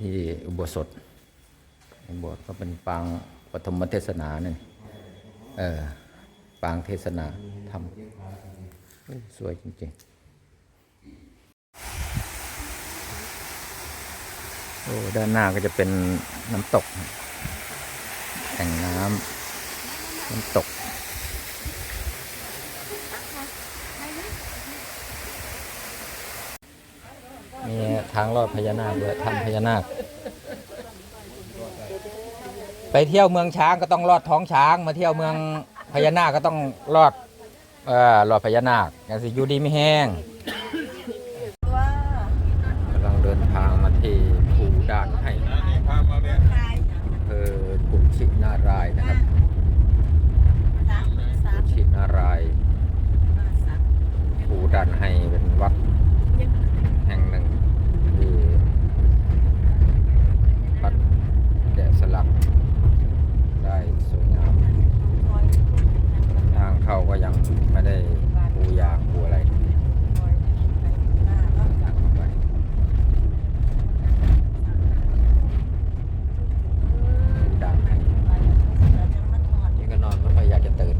ที่อุโบสถอุโบสถก็เป็นปางปฐมเทศนาเนี่ยเออปางเทศนาทำสวยจริงๆโอ้ด้านหน้าก็จะเป็นน้ำตกแอ่งน้ำน้ำตก มี ทางลอดพญานาคด้วยถ้ำพญานาค ไปเที่ยวเมืองช้างก็ต้องลอดท้องช้าง มาเที่ยวเมืองพญานาคก็ต้องลอดเออลอดพญานาคอย่างสิอยู่ดีไม่แห้งกำลังเดินทางมาที่ภูด่านให้อำเภอกุชินารายนะครับกุชินารายภูด่านให้เป็นวัด แห่งหนึ่งที่วัดแกะสลักได้สวยงาม ทางเข้าก็ยังไม่ได้ปูยางปูอะไรทางเข้าไปดูดังให้นี่ก็นอนไม่ค่อยอยากจะตื่น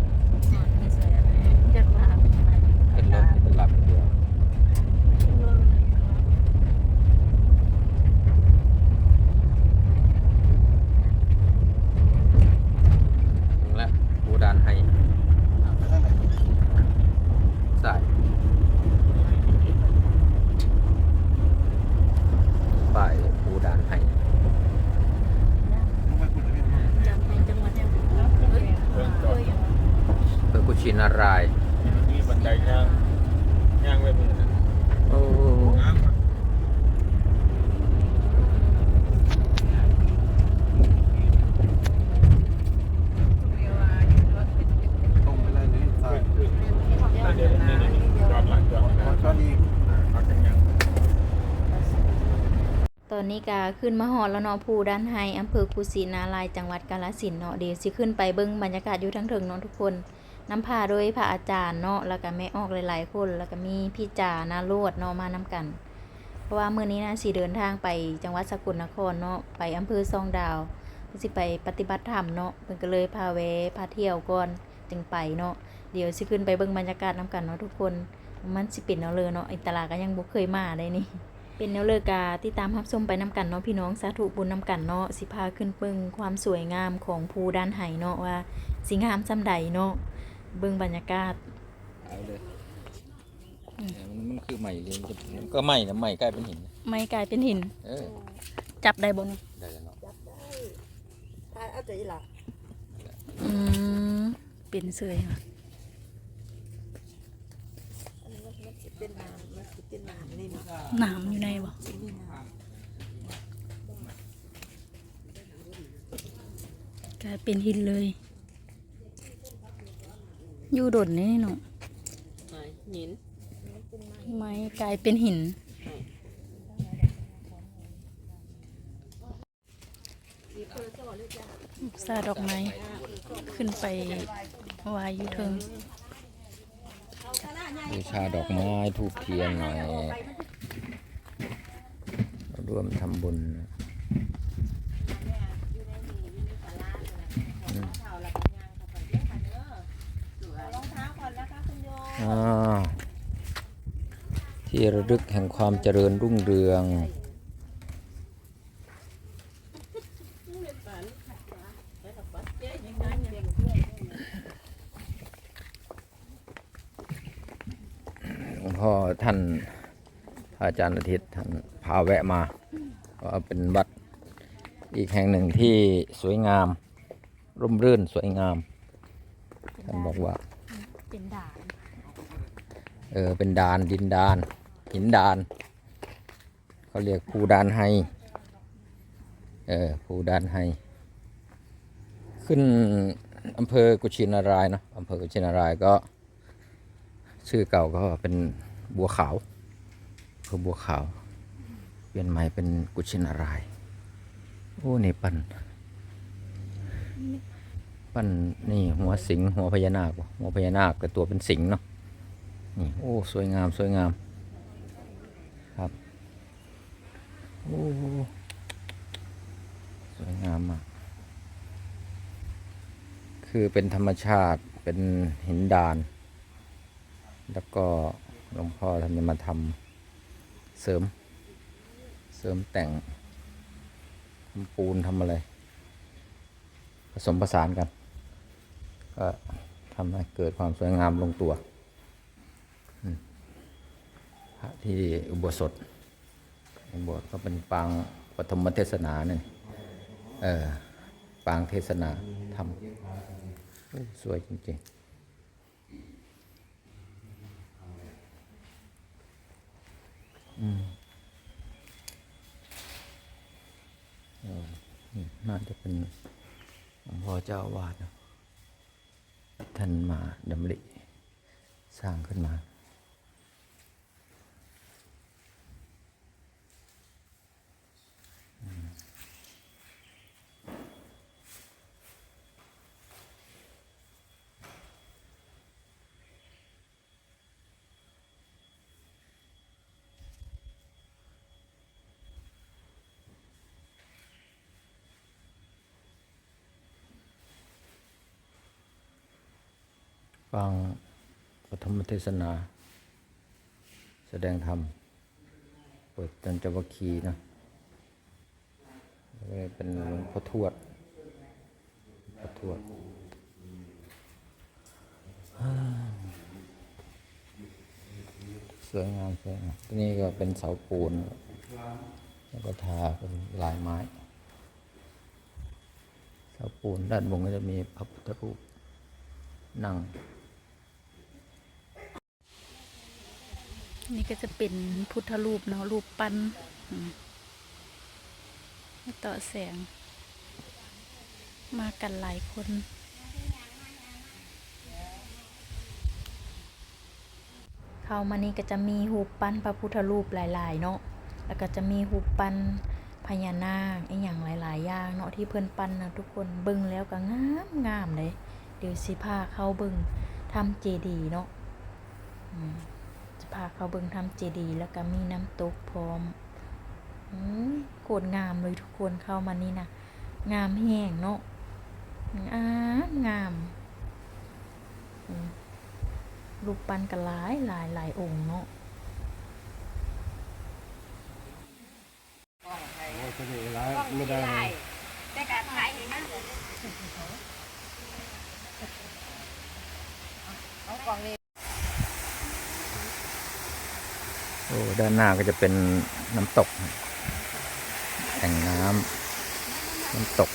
ขึ้นรถนี่เป็นหลับอย่างเดียว ถึงแล้วปูดานไฮสายฝ่ายปูดานไฮเพื่อกุชินารายณ์ มีบันไดย่างย่างไว้บนนั้น โอ้ น้ำอะ ตรงไปเลยนี่ใช่ ขึ้นเดี๋ยวนี่นี่นี่จอดหลังจอดหลัง ตอนนี้ พักกันยัง ตอนนี้ก็ขึ้นมาหอดแล้วเนาะภูด้านไฮอำเภอกุสินารายจังหวัดกาฬสินธุ์เนาะเดี๋ยวสิขึ้นไปเบิ่งบรรยากาศอยู่ทั้งถิงเนาะทุกคนน้ำพาโดยพระอาจารย์เนาะแล้วก็แม่ออกหลายๆคน แล้วก็มีพี่จานาโรดเนาะมานํกัน เพราะว่าเมื้อนี้นะสิเดินทางไปจังหวัดสกลนครเนาะไปอำเภอซองดาวสิไปปฏิบัติธรรมเนาะเพิ่นก็เลยพาแวะพาเที่ยวก่อนจึงไปเนาะเดี๋ยวสิขึ้นไปเบิ่งบรรยากาศนํกันเนาะทุกคนมันสิเป็นแนวเลยเนาะอิตลาก็ยังบ่เคยมาเลยนี่ เป็นแนวเลิกกาที่ตามรับชมไปนำกันเนาะพี่น้องสาธุบุญนำกันเนาะสิพาขึ้นเบิ่งความสวยงามของภูด้านไห้เนาะว่าสิงามซำใดเนาะเบิ่งบรรยากาศเอาเลยเนี่ยมันมันคือใหม่เลยมันจะมันก็ใหม่นะใหม่กลายเป็นหินนะไม่กลายเป็นหิน เออจับได้บ่นี่ได้แล้วเนาะอืมเป็นเสยค่ะน้ำ อยู่ในบ่กลายเป็นหินเลย อยู่ดนนี่เนาะหินไม้กลายเป็นหิน ซาดอกไม้ ขึ้นไปวายอยู่เทิง บูชาดอกไม้ทูบเทียนหน่อยร่วมทำบุญที่ระลึกแห่งความเจริญรุ่งเรือง หลวงพ่อท่านพระ อาจารย์อาทิตย์ท่านพาแวะมาก็เป็นวัดอีกแห่งหนึ่งที่สวยงาม ร่มรื่นสวยงาม ท่านบอกว่า เป็นด่าน เออ เป็นดานดินดาน หินดาน เขาเรียกภูดานไฮเออภูดานไฮขึ้นอำเภอกุชินารายณ์เนอะอำเภอกุชินารายณ์ก็ ชื่อเก่าก็เป็นบัวขาว อำเภอบัวขาว เปลี่ยนใหม่เป็นกุชินาราย โอ้นี่ปั้นปั้นนี่หัวสิงหัวพญานาคหัวพญานาคแต่ตัวเป็นสิงห์เนาะนี่โอ้สวยงามสวยงามครับโอ้สวยงามมากคือเป็นธรรมชาติเป็นหินดาน แล้วก็หลวงพ่อท่านจะมาทำ เสริม เสริมแต่งทำปูนทำอะไร ผสมผสานกัน ก็ทำให้เกิดความสวยงามลงตัวพระที่อุโบสถอุโบสถก็เป็นปางปฐมเทศนาเนี่ยเออปางเทศนาทำสวยจริงๆอืมเออ น่าจะเป็นหลวงพ่อเจ้าวาดท่านมาดำริสร้างขึ้นมา ฟังปฐมเทศนา แสดงธรรม เปิดจันจวัคีนะเป็นหลวงพ่อทวดพ่อทวด สวยงามสวยงามที่นี่ก็เป็นเสาปูน แล้วก็ทาเป็นลายไม้ เสาปูนด้านบนก็จะมีพระพุทธรูปนั่ง นี่ก็จะเป็นพุทธรูปเนาะรูปปั้นให้ต่อแสง มากันหลายคนเข้ามานี่ก็จะมีหูปปั้นพระพุทธรูปหลาย ๆ เนาะแล้วก็จะมีหูปปั้นพญานาคไอีกอย่างหลาย ๆ อย่างเนาะที่เพื่อนปั้นนะทุกคนเบิ่งแล้วก็งามงามเลยเดี๋ยวสิพาเข้าเบิ่งทำเจดีเนาะอืมจะ พาเขาเบิ่งทำเจดีย์แล้วก็มีน้ำตกพร้อมอมโคตรงามเลยทุกคนเข้ามานี่นะงามแห้งเนาะงามงามอืมรูปปั้นกันหลายหลายหลายองค์เนาะโอ้ยจะได้ร้ายไม่ได้เลยแต่การขายเห็นไหม โอ้ด้านหน้าก็จะเป็นน้ำตก แอ่งน้ำน้ำตก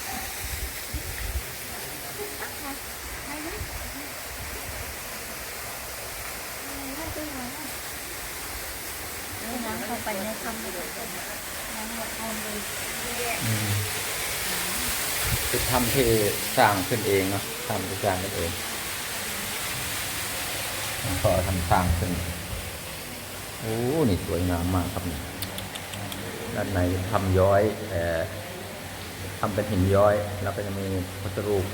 น้ำเข้าไปในถ้ำคือทำที่สร้างขึ้นเองเนาะทำที่สร้างขึ้นเองหลวงพ่อทำสร้างขึ้นโอ้นี่สวยงามมากครับนี่ด้านในทำย้อยเอ่อทำเป็นหินย้อย แล้วก็จะมีพุทธรูป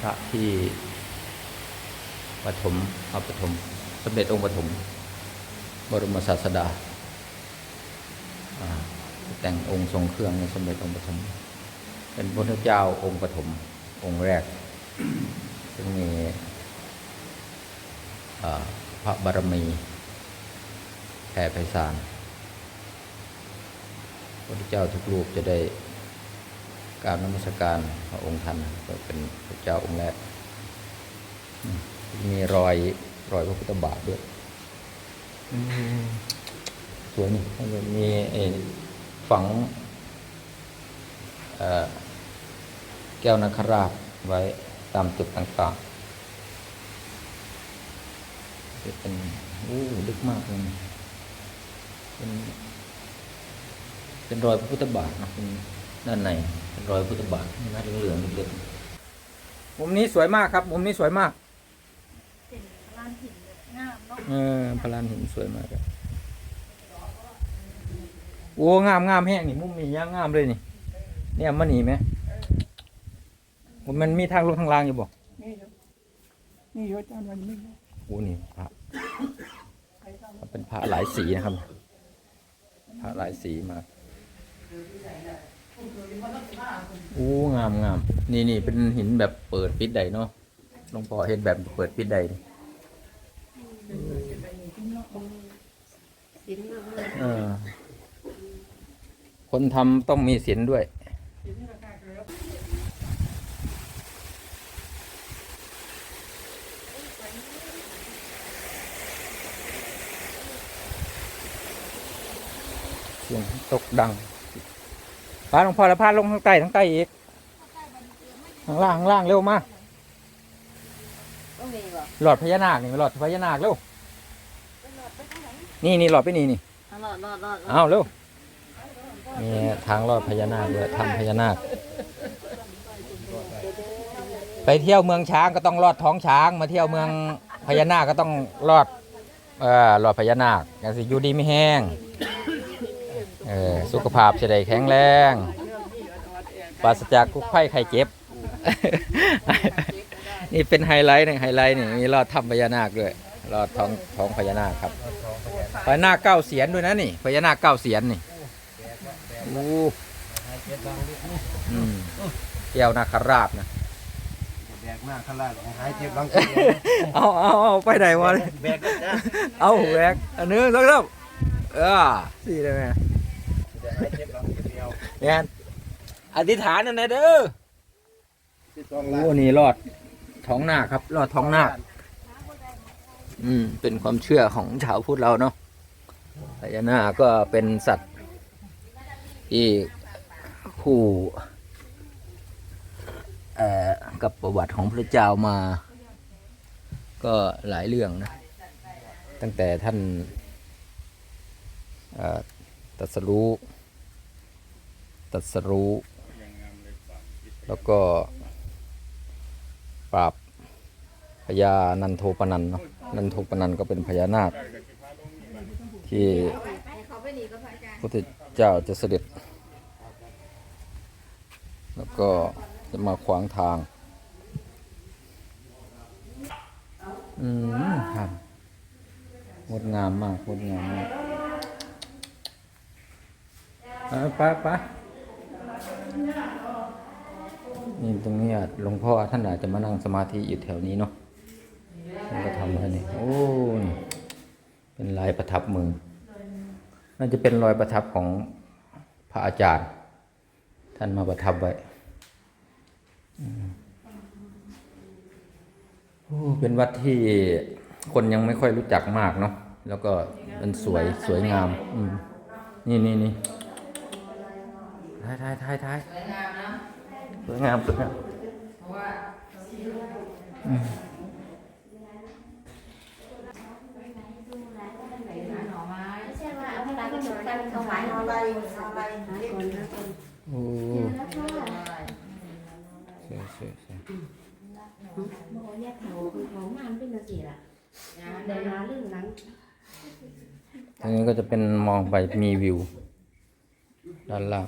พระที่ปฐมพระปฐมสมเด็จองค์ปฐมบรมศาสดาแต่งองค์ทรงเครื่องในสมเด็จองค์ปฐมเป็นพระเจ้าองค์ปฐมองค์แรก ซึ่งมีพระบารมี แผ่ไพศาลพระเจ้าทุกรูปจะได้การนมัสการพระองค์ท่านก็เป็นพระเจ้าองค์แรกมีรอยรอยพระพุทธบาทด้วยสวยนี่แล้วก็มีฝังแก้วนาคราชไว้ตามจุดต่างๆจะเป็นโอ้ลึกมากเลย เป็นเป็นรอยพระพุทธบาทนะเป็นด้านในเป็นรอยพระพุทธบาทเห็นไหมเหลืองๆเล็กๆมุมนี้สวยมากครับ มุมนี้สวยมากเป็นลานหินงามเนาะเออพลานหินสวยมากครับโอ้งามงามแห้งนี่มุมนี้ย่างงามเลยนี่เนี่ยมันหนีไหมมันมีทางลงทางล่างอยู่บ่นี่อยู่นี่อยู่อาจารย์วันนี้โอ้นี่พระเป็นพระหลายสีนะครับ พระหลายสีมากโอู้งามงามนี่นี่เป็นหินแบบเปิดปิดใดเนาะหลวงพ่อเห็นแบบเปิดปิดใดนี่เออคนทำต้องมีศีลด้วย สียงตกดังพาหลวงพ่อแล้วพาลงทางใต้ทางใต้อีกข้างล่างข้างล่างเร็วมาต้องมีบ่หลอดพญานาคนี่หลอดพญานาคเร็วนี่นี่หลอดไปนี่นี่รอดรอดรอดเอาเร็วนี่ทางรอดพญานาคเลยทำพญานาค ไปเที่ยวเมืองช้างก็ต้องรอดท้องช้าง มาเที่ยวเมืองพญานาคก็ต้องรอดเออรอดพญานาคอย่างสิอยู่ดีไม่แห้ง เออสุขภาพจะได้แข็งแรง ปราศจากกุกไข้ไข้เจ็บ นี่เป็นไฮไลท์นี่ไฮไลท์นี่มีรอดถ้ำพญานาคด้วยรอดท้องท้องพญานาคครับพญานาคเก้าเสียนด้วยนะนี่พญานาคเก้าเสียนนี่โอ้อืมแก้วนาคราชนะแบกมากขลาดหายเจ็บหลังเอาเอาเอาไปไหนวะแบกก็จ้าเอาแบกอันนึงสองสามเออสี่ได้ไหมหาย เจ็บหลังเดียวเนี่ยอธิษฐานนั่นนะเด้อที่สองโอ้ล้านนี่รอดท้องนาคครับรอดท้องนาคอืม เป็นความเชื่อของชาวพุทธเราเนาะพญานาคก็เป็นสัตว์ที่คู่เอ่อกับประวัติของพระเจ้ามา ก็หลายเรื่องนะ ตั้งแต่ท่านเอ่อตรัสรู้ ตรัสรู้ แล้วก็ ปราบพญานันโทปนันเนาะนันโทปนันก็เป็นพญานาค ที่พระพุทธเจ้าจะเสด็จ แล้วก็จะมาขวางทาง อืมครับงดงามมากงดงามมากไปไปไป นี่ตรงนี้อาจหลวงพ่อท่านอาจจะมานั่งสมาธิอยู่แถวนี้เนาะท่านก็ทำไว้นี่โอ้นี่เป็นลายประทับมือ น่าจะเป็นรอยประทับของพระอาจารย์ ท่านมาประทับไว้โอ้เป็นวัดที่คนยังไม่ค่อยรู้จักมากเนาะ แล้วก็มันสวยสวยงาม นี่นี่นี่ท้ายท้ายท้ายท้าย วยงามสวยงามอืมไม่ใช่ว่าเอาไปก็จบกันถวายอะไรอะไรคนนะคนโอ้สวยสวยสวยโมเนี่ยเขาของงานเป็นสิล่ะเดี๋ยวมาเรื่องนั้นตรงนี้ก็จะเป็นมองไปมีวิวด้านล่าง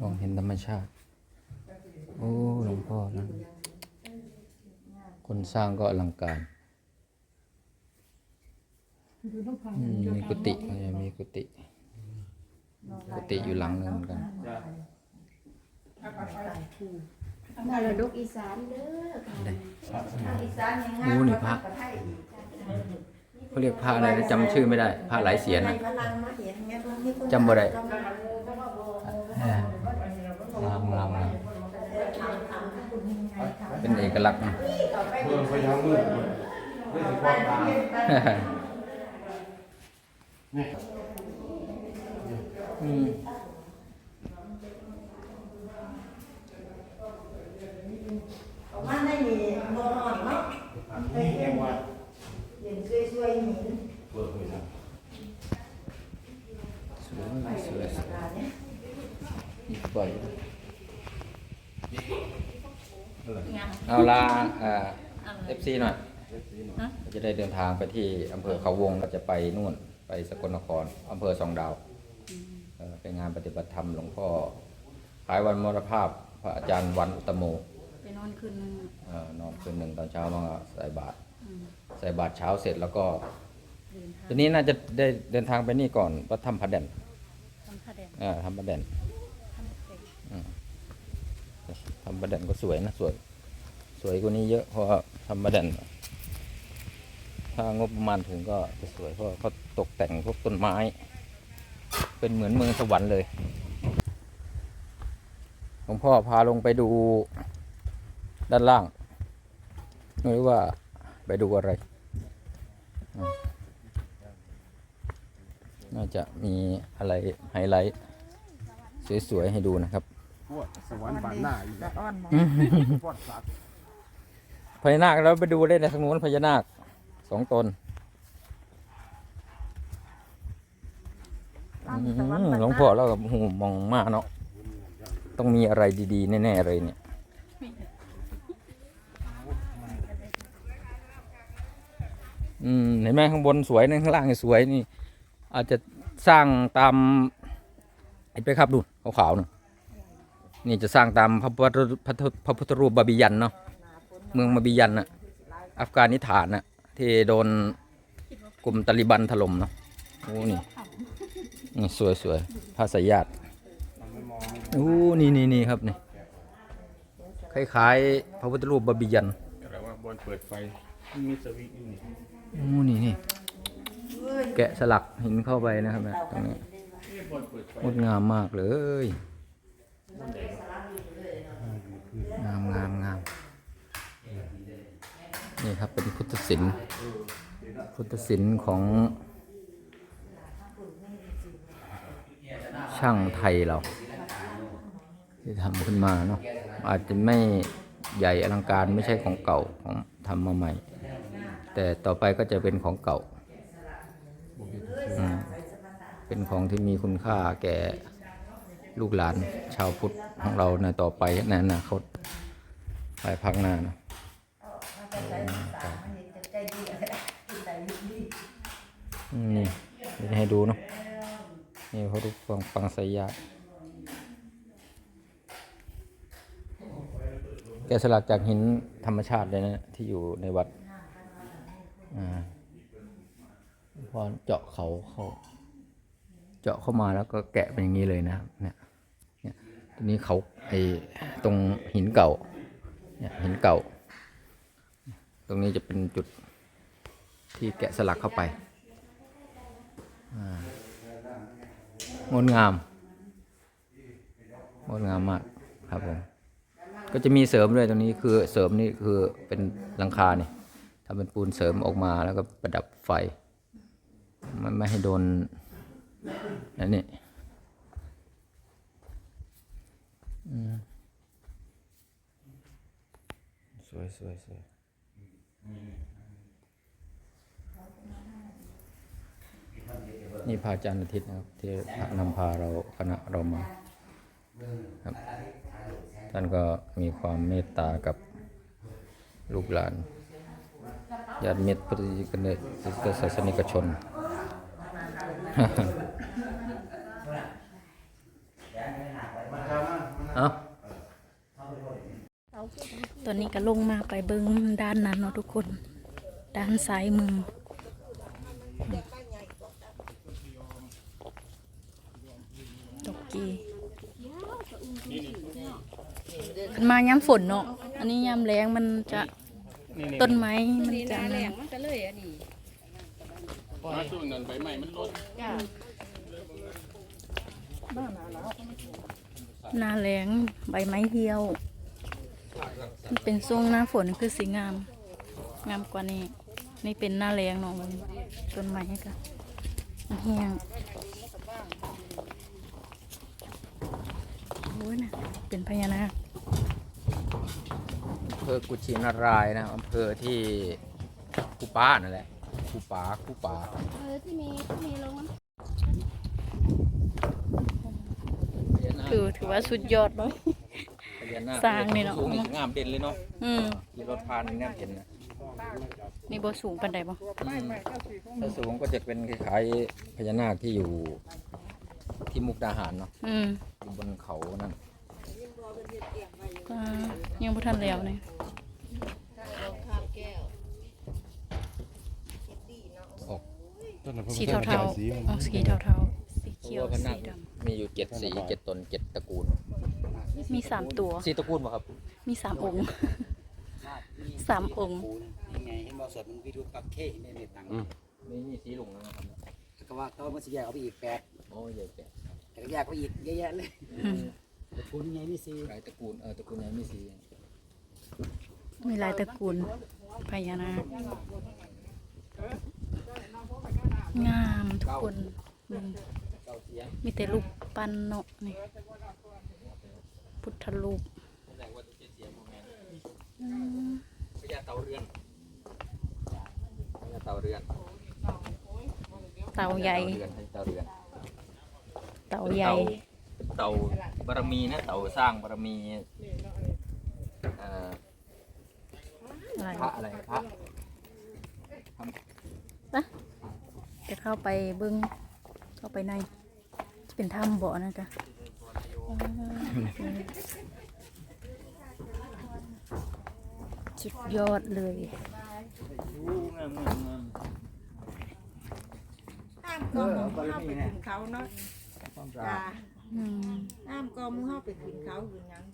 มองเห็นธรรมชาติ โอ้หลวงพ่อนะ คนสร้างก็อลังการอืมมีกุฏิมีกุฏิกุฏิอยู่หลังนึงเหมือนกันมรดกอีสานเด้ออีสานยังงาโอ้นี่พระเขาเรียกพระอะไรนะจำชื่อไม่ได้พระหลายเสียนในนะพลังมาเห็นไงตรงนี้จำบ่ได้ งามงามงามเป็นเอกลักษณ์นะเมืองพญามืดเรื่องความตามนี่อืมมันได้มีโมหอนเนาะนี่เรียกว่าเย็นช่วยๆหินเปิดเลยนะสวยสวยสวยนี่ปล่อย เอาลาเอ่อฟซีหน่อยเราจะได้เดินทางไปที่อำเภอเขาวงเราจะไปนู่นไปสกลนครอำเภอสองดาวเอ่อเป็นงานปฏิบัติธรรมหลวงพ่อคล้ายวันมรณภาพพระอาจารย์วันอุตโมไปนอนคืนนึงเอ่อนอนคืนหนึ่งตอนเช้ามาใส่บาตรใส่บาตรเช้าเสร็จแล้วก็ทีนี้น่าจะได้เดินทางไปนี่ก่อนวัดถ้ำพระแดนต้องขาแดนเออทำประเด็นอืมทำประเด็นก็สวยนะสวย สวยกว่านี้เยอะเพราะว่าทำประเด็นถ้างบประมาณถึงก็จะสวยเพราะเขาตกแต่งพวกต้นไม้ เป็นเหมือนเมืองสวรรค์เลยหลวงพ่อพาลงไปดูด้านล่างไม่รู้ว่าไปดูอะไรอืมน่าจะมีอะไรไฮไลท์ สวย ๆ ให้ดูนะครับพวดสวรรค์บานหน้าอีกแล้ว พวดสัตว์พญานาคเราไปดูได้ในทางนู้นพญานาคสองตนอื้อหือหลวงพ่อเรากับหูมองมากเนาะต้องมีอะไรดีๆ แน่ ๆ เลยเนี่ยอืมเห็นไหมข้างบนสวยนะข้างล่างสวยนี่ อาจจะสร้างตามไอ้ไปครับดูขาวๆนะนี่จะสร้างตามพระพุทธพระพุทธพระพุทธรูปบาบิยันเนาะ เมืองมาบิยันน่ะอัฟกานิสถานน่ะที่โดนกลุ่มตาลิบันถล่มเนาะโอ้นี่นี่สวยสวยภาษายาตโอ้นี่นี่นี่ครับนี่คล้ายๆพระพุทธรูปบาบิยันอะไรว่าบอลเปิดไฟมีสวิตนี่โอ้นี่นี่แกะสลักหินเข้าไปนะครับนะตรงนี้งดงามมากเลย งามงามงาม นี่ครับเป็นพุทธศิลป์พุทธศิลป์ของ ช่างไทยเราที่ทำขึ้นมาเนาะอาจจะไม่ใหญ่อลังการไม่ใช่ของเก่าของทำมาใหม่ แต่ต่อไปก็จะเป็นของเก่า เป็นของที่มีคุณค่าแก่ลูกหลานชาวพุทธของเราในต่อไปในอนาคตภายภาคหน้า เนาะอืมนี่เดี๋ยวให้ดูเนาะนี่เขาดูฟังฟังสายยาแกะสลักจากหินธรรมชาติเลยนะที่อยู่ในวัดอ่าพอเจาะเขาเขาเจาะเข้ามาแล้วก็แกะเป็นอย่างนี้เลยนะครับเนี่ยเนี่ยตรงนี้เขาไอ้ตรงหินเก่าเนี่ยหินเก่า ตรงนี้จะเป็นจุดที่แกะสลักเข้าไปงดงามงดงามมากครับผมก็จะมีเสริมด้วยตรงนี้คือเสริมนี่คือเป็นหลังคาเนี่ยทำเป็นปูนเสริมออกมาแล้วก็ประดับไฟไม่ไม่ให้โดนนั่นนี่สวยสวยสวย นี่พระอาจารย์อาทิตย์นะครับที่นำพาเราคณะเรามาครับ ท่านก็มีความเมตตากับลูกหลานญาติมิตรพุทธศาสนิกชนเอ้า ตอนนี้ก็ลงมาไปเบิ้งด้านนั้นเนาะทุกคน ด้านซ้ายมือ ตกกีมันมาย้ำฝนเนาะ อันนี้ย้ำแรงมันจะต้นไม้มันจะแรงมันก็เลยอันนี้มาช่วงนั้นใบใหม่มันลดจ้าหน้าแรงใบไม้เหี่ยว มันเป็นทรงหน้าฝนคือสีงาม งามกว่านี้ นี่เป็นหน้าแรงเนาะมันต้นไม้ก็มันแห้งโอ้ยนะเป็นพญานาคอำเภอกุชินารายณ์นะครับอำเภอที่คูป้านั่นแหละคูปาคูปาเออที่มีที่มีลงถือถือว่าสุดยอดเลยพ ญานาคสร้างนี่เนาะ สูงอีกงามเด่นเลยเนาะอืมขี่รถผ่านนี่น่าเห็นนะนี่บ่สูงปันใดบ่ถ้าสูงก็จะเป็นคล้ายๆพญานาคที่อยู่ ที่มุกดาหารเนาะอืมอยู่บนเขานั่นก็ยังบ่ทันแล้วเนี่ยออกสีเทาๆอ๋อสีเทาๆสีเขียวสีดำมีอยู่เจ็ดสีเจ็ดตนเจ็ดตระกูล มีสามตัว สีตระกูลป่ะครับมีสามองค์ สามองค์ยังไงเห็นบ่สดมันวิธีปักเคเห็นในเน็ตต่างมีมีสีหลงนะครับก็ว่าโตมันสิแยกเอาไปอีกแปดโอ้ยใหญ่แก่แต่ก็แยกไปอีกเยอะแยะเลยแต่คุณยังไงนี่สิหลายตระกูลเออตระกูลยังมีสีมีหลายตระกูลพญานาคงามทุกคนเบิ่งเก้าเสียงมีแต่รูปปั้นเนาะนี่ พุทธรูปแสดงว่าเจ็ดเสียงโมเมนอืมพญาเต่าเรือนพญาเต่าเรือนเต่าใหญ่พญาเต่าเรือนเต่าใหญ่เป็นเต่าบารมีนะเต่าสร้างบารมีเอ่ออะไรพระอะไรพระจะเข้าไปเบิ้งเข้าไปในจะเป็นถ้ำบ่อนะจ๊ะ สุดยอดเลยงามงามงามน้ำก็มึงเข้าไปขึ้นเขาเนาะจ้าอืมน้ำก็มึงเข้าไปขึ้นเขาอยู่หยัง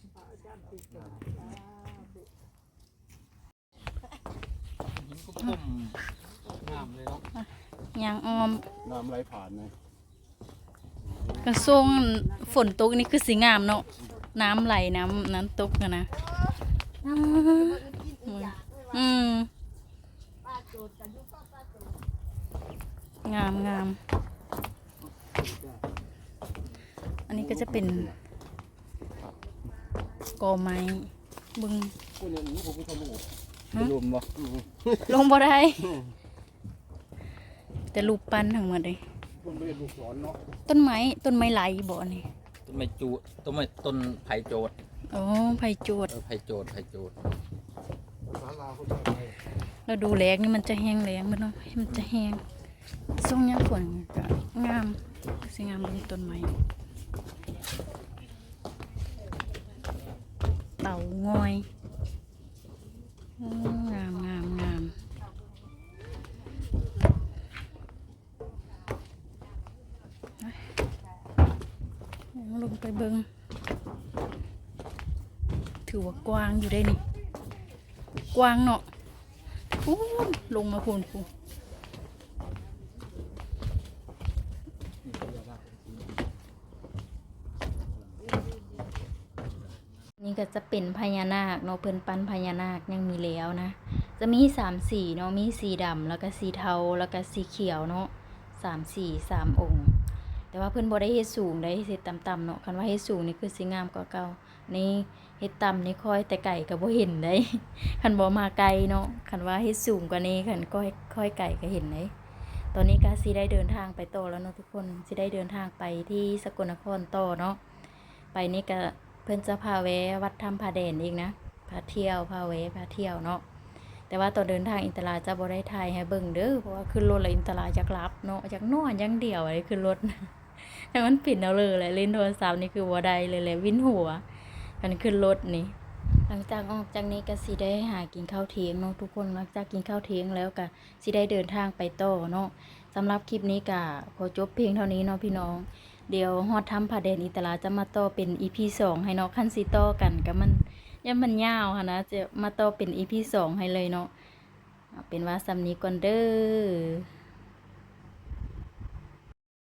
หินกุ้มๆงามเลยเนาะยางออมน้ำไหลผ่านนะกระทรง ฝนตกนี่คือสีงามเนาะน้ำไหลน้ำน้ำตกอะนะอืมงามงามอันนี้ก็จะเป็นกอไม้บึงคุณเนี่ยนี่ผมไม่ทำเลยรวมบ่ลงบ่ได้แต่รูปปั้นทั้งหมดเลยคุณไม่ได้ลูกศรเนาะต้นไม้ต้นไม้ไหลบ่นี่ ต้นไม้จูต้นไม้ต้นไผ่โจดอ๋อไผ่โจดเออไผ่โจดไผ่โจดศาลาเขาจะไปเราดูแรงนี่มันจะแห้งแรงมันเนาะมันจะแห้งทรงยามฝนก็งามสวยงามบนต้นไม้เต่างอย ลงไปเบิงถือว่ากว้างอยู่ได้นี่ กว้างเนาะอู้ลงมาพูนพูนนี่ก็จะเป็นพญานาคเนาะเพิ่นปั้นพญานาคยังมีแล้วนะ จะมีสามสีเนาะมีสีดำแล้วก็สีเทาแล้วก็สีเขียวเนาะสามสีสามองค์ แต่ว่าเพิ่นบ่ได้เฮ็ดสูงได้เฮ็ดต่ำๆเนาะคันว่าเฮ็ดสูงนี่คือสิงามกว่าเก่านี่เฮ็ดต่ำนี่ค่อยแต่ไก่ก็บ่เห็นได้คันบ่มาไกลเนาะคันว่าเฮ็ดสูงกว่านี้คันก็ค่อยไก่ก็เห็นได้ตอนนี้ก็สิได้เดินทางไปต่อแล้วเนาะทุกคนสิได้เดินทางไปที่สกลนครต่อเนาะไปนี่ก็เพิ่นจะพาแวะวัดถ้ำผาแดนอีกนะพาเที่ยวพาแวะพาเที่ยวเนาะแต่ว่าตอนเดินทางอินตราจะบ่ได้ถ่ายให้เบิ่งเด้อเพราะว่าขึ้นรถแล้วอินตราอยากหลับเนาะอยากนอนอย่างเดียวอะไรขึ้นรถ แต่มันปิดเอาเลยแหละเล่นโทรศัพท์นี่คือบ่ได้เลยแหละวินหัวกันขึ้นรถนี่ หลังจากออกจากนี้ก็สิได้หากินข้าวเที่ยงเนาะทุกคนหลังจากกินข้าวเที่ยงแล้วก็สิได้เดินทางไปต่อเนาะสำหรับคลิปนี้ก็ขอจบเพียงเท่านี้เนาะพี่น้อง เดี๋ยวฮอดทำผาแดนอิตลาจะมาต่อเป็น EP สองให้เนาะขั้นสิต่อกันก็มันยังมันยาวค่ะนะจะมาต่อเป็น EP สองให้เลยเนาะเอาเป็นว่าสำนี้ก่อนเด้อ